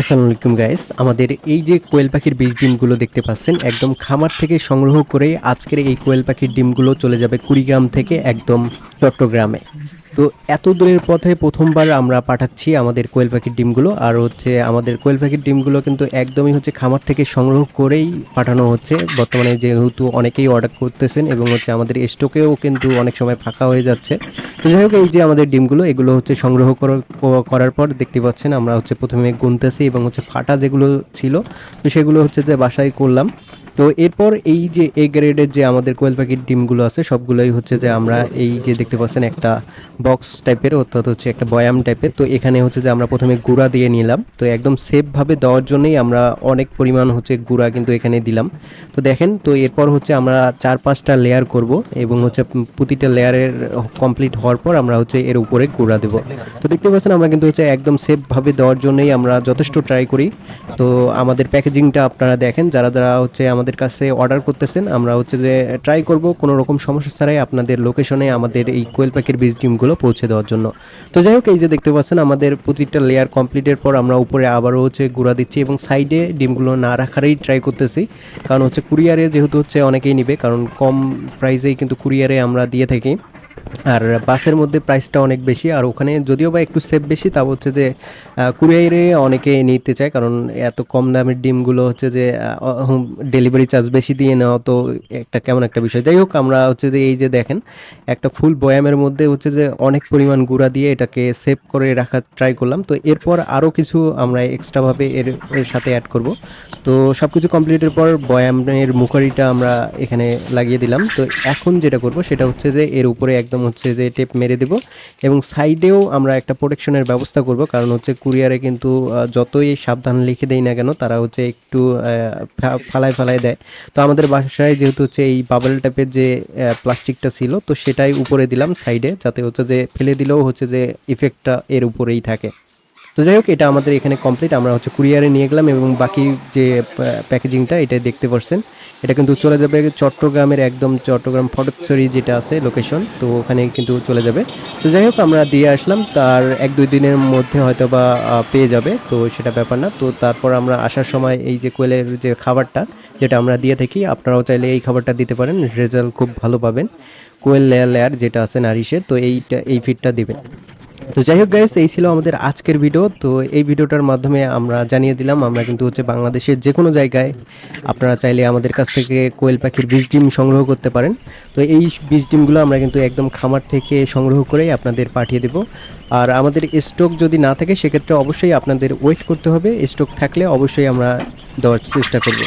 আসসালামু আলাইকুম গাইস আমাদের এই যে কোয়েল পাখির বীজ ডিমগুলো দেখতে পাচ্ছেন, একদম খামার থেকে সংগ্রহ করে আজকের এই কোয়েল পাখির ডিমগুলো চলে যাবে কুড়িগ্রাম থেকে একদম চট্টগ্রামে। তো এত দূরের পথে প্রথমবার আমরা পাঠাচ্ছি আমাদের কোয়েল পাখির ডিমগুলো। আর হচ্ছে আমাদের কোয়েল পাখির ডিমগুলো কিন্তু একদমই হচ্ছে খামার থেকে সংগ্রহ করেই পাঠানো হচ্ছে। বর্তমানে যেহেতু অনেকেই অর্ডার করতেছেন এবং হচ্ছে আমাদের স্টকেও কিন্তু অনেক সময় ফাঁকা হয়ে যাচ্ছে। তো যাই হোক, এই যে আমাদের ডিমগুলো, এগুলো হচ্ছে সংগ্রহ করার পর দেখতে পাচ্ছেন আমরা হচ্ছে প্রথমে গুনতেছি এবং হচ্ছে ফাটা যেগুলো ছিল, তো সেগুলো হচ্ছে যে বাসায় করলাম। তো এরপর এই যে এ গ্রেডের যে আমাদের কোয়েল পাখির ডিমগুলো আছে, সবগুলোই হচ্ছে যে আমরা এই যে দেখতে পাচ্ছেন একটা বক্স টাইপের অর্থাৎ হচ্ছে একটা বয়াম টাইপের তো এখানে হচ্ছে যে আমরা প্রথমে গুঁড়া দিয়ে নিলাম। তো একদম সেফভাবে দেওয়ার জন্যই আমরা অনেক পরিমাণ হচ্ছে গুঁড়া কিন্তু এখানে দিলাম। তো দেখেন, তো এরপর হচ্ছে আমরা চার পাঁচটা লেয়ার করব এবং হচ্ছে প্রতিটা লেয়ারের কমপ্লিট হওয়ার পর আমরা হচ্ছে এর উপরে গুঁড়া দেব। তো দেখতে পাচ্ছেন আমরা কিন্তু হচ্ছে একদম সেফভাবে দেওয়ার জন্যই আমরা যথেষ্ট ট্রাই করি। তো আমাদের প্যাকেজিংটা আপনারা দেখেন, যারা যারা হচ্ছে আমাদের কাছে অর্ডার করতেছেন, আমরা হচ্ছে যে ট্রাই করব, কোনো রকম সমস্যা ছাড়াই আপনাদের লোকেশনে আমাদের এই কোয়েল প্যাকের বীজ ডিমগুলো পৌঁছে দেওয়ার জন্য। তো যাই হোক, এই যে দেখতে পাচ্ছেন, আমাদের প্রতিটা লেয়ার কমপ্লিটের পর আমরা উপরে আবারও হচ্ছে গুঁড়া দিচ্ছি এবং সাইডে ডিমগুলো না রাখারই ট্রাই করতেছি। কারণ হচ্ছে কুরিয়ারে যেহেতু হচ্ছে অনেকেই নিবে, কারণ কম প্রাইসেই কিন্তু কুরিয়ারে আমরা দিয়ে থাকি। আর বাসের মধ্যে প্রাইসটা অনেক বেশি। আর ওখানে যদিও বা একটু সেফ বেশি তা হচ্ছে যে কুরিয়ারে অনেকে নিতে চায়। কারণ এত কম দামের ডিমগুলো হচ্ছে যে ডেলিভারি চার্জ বেশি দিয়ে নেওয়া তো একটা কেমন একটা বিষয়। যাই হোক, আমরা হচ্ছে যে, এই যে দেখেন, একটা ফুল বয়ামের মধ্যে হচ্ছে যে, অনেক পরিমাণ গুঁড়া দিয়ে এটাকে সেভ করে রাখার ট্রাই করলাম। তো এরপর আরও কিছু আমরা এক্সট্রাভাবে এর এর সাথে অ্যাড করব। তো সব কিছু কমপ্লিটের পর বয়ামের মুখারিটা আমরা এখানে লাগিয়ে দিলাম। তো এখন যেটা করব, সেটা হচ্ছে যে, এর উপরে একদম হচ্ছে যে টেপ মেরে দেব। এবং সাইডেও আমরা একটা প্রোটেকশনের ব্যবস্থা করব, কারণ হচ্ছে কুরিয়ারে কিন্তু যতই সাবধান লিখে দেই না কেন, তারা হচ্ছে একটু ফালায় ফালায় দেয়। তো আমাদের বাসায় যেহেতু হচ্ছে এই বাবল টাইপের যে প্লাস্টিকটা ছিল, তো সেটাই উপরে দিলাম সাইডে, যাতে হচ্ছে যে ফেলে দিলেও হচ্ছে যে ইফেক্টটা এর উপরেই থাকে। তো যাই হোক, এটা আমাদের এখানে কমপ্লিট আমরা হচ্ছে কুরিয়ারে নিয়ে গেলাম এবং বাকি যে প্যাকেজিংটা এটা দেখতে পাচ্ছেন এটা কিন্তু চলে যাবে চট্টগ্রামের একদম চট্টগ্রাম ফটকছড়ি যেটা আছে লোকেশন তো ওখানে কিন্তু চলে যাবে। তো যাই হোক, আমরা দিয়ে আসলাম। তার এক দুই দিনের মধ্যে হয়তো বা পেয়ে যাবে, তো সেটা ব্যাপার না। তো তারপর আমরা আসার সময় এই যে কোয়েলের যে খাবারটা, যেটা আমরা দিয়ে থাকি, আপনারাও চাইলে এই খাবারটা দিতে পারেন। রেজাল্ট খুব ভালো পাবেন। কোয়েল লেয়ার লেয়ার যেটা আছে নারিশের, তো এইটা, এই ফিডটা দিবেন। তো যাই হোক গাইস এই ছিল আমাদের আজকের ভিডিও তো এই ভিডিওটার মাধ্যমে আমরা জানিয়ে দিলাম, আমরা কিন্তু হচ্ছে বাংলাদেশের যে কোনো জায়গায় আপনারা চাইলে আমাদের কাছ থেকে কোয়েল পাখির বীজ ডিম সংগ্রহ করতে পারেন। তো এই বীজ ডিমগুলো আমরা কিন্তু একদম খামার থেকে সংগ্রহ করেই আপনাদের পাঠিয়ে দেব। আর আমাদের স্টক যদি না থাকে, সেক্ষেত্রে অবশ্যই আপনাদের ওয়েট করতে হবে। স্টক থাকলে অবশ্যই আমরা দেওয়ার চেষ্টা করব।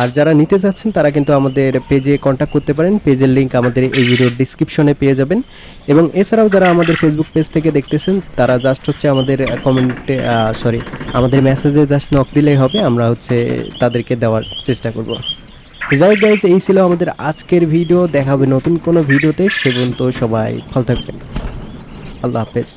আর যারা নিতে চাচ্ছেন তারা কিন্তু আমাদের পেজে কন্ট্যাক্ট করতে পারেন। পেজের লিঙ্ক আমাদের এই ভিডিওর ডিসক্রিপশনে পেয়ে যাবেন। এবং এছাড়াও যারা আমাদের ফেসবুক পেজ থেকে দেখতেছেন, তারা জাস্ট হচ্ছে আমাদের কমেন্টে সরি আমাদের মেসেজে জাস্ট নক দিলেই হবে। আমরা হচ্ছে তাদেরকে দেওয়ার চেষ্টা করব। যাই গাইজ এই ছিল আমাদের আজকের ভিডিও দেখা হবে নতুন কোনো ভিডিওতে সে পর্যন্ত সবাই ভালো থাকবেন। আল্লাহ হাফেজ।